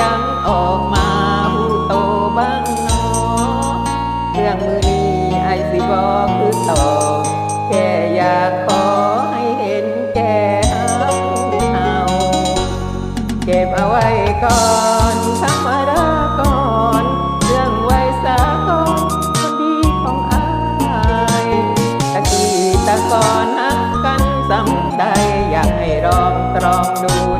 ยังออกมาผู้โตบ้างเนอเรื่องมือนี้ไอสิบอคือต่อแค่อยากขอให้เห็นแก่เฮาเฮาเก็บเอาไว้ก่อนธรรมดาก่อนเรื่องไว้สาของคนดีของอายตะกี้ตะก่อนหักกันสำใดอยากให้ลองตรองดู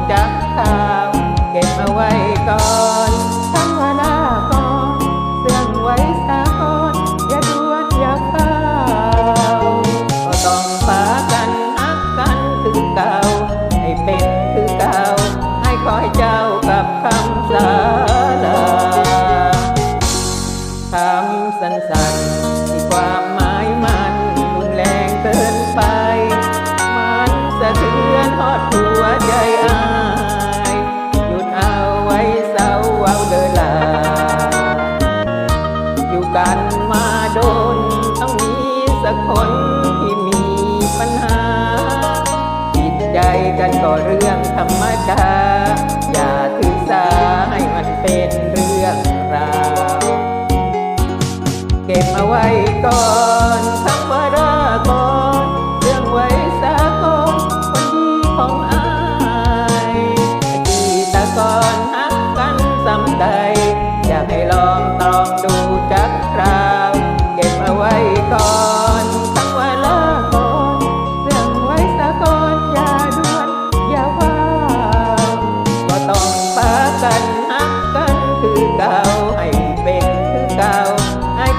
กันก็เรื่องธรรมดา อย่าถือสาให้มันเป็นเรื่องราว เก็บเอาไว้ก่อน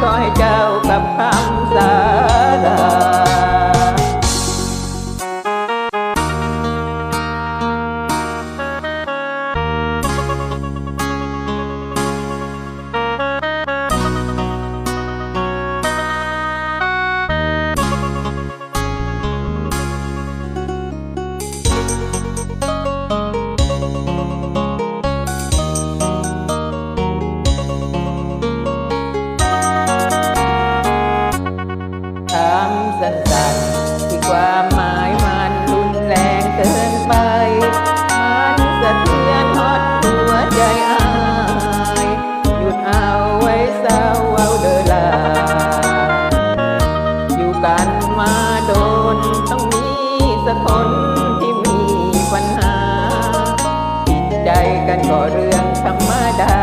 ก็ให้ใจ เรื่องธรรมดา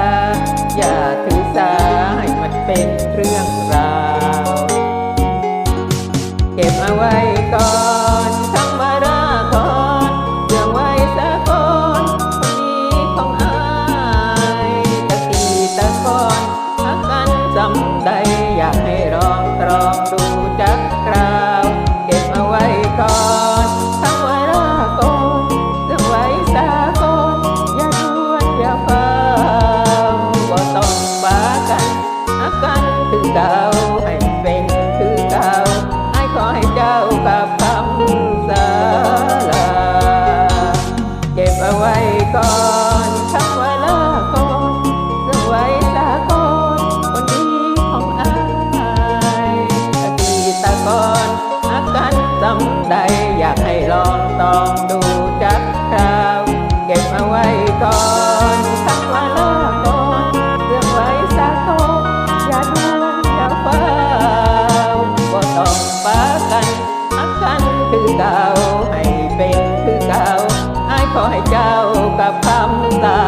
อย่าถือสาให้มันเป็นเรื่องราว เก็บเอาไว้ ดูจักคราว เก็บมาไว้ก่อนสักวันละก่อนเรื่องไว้สักโตอย่าดวงอย่าเฝ้าบ่ต้องปากันอักกันคือเก่าให้เป็นคือเก่าให้ขอให้เจ้ากับคำตา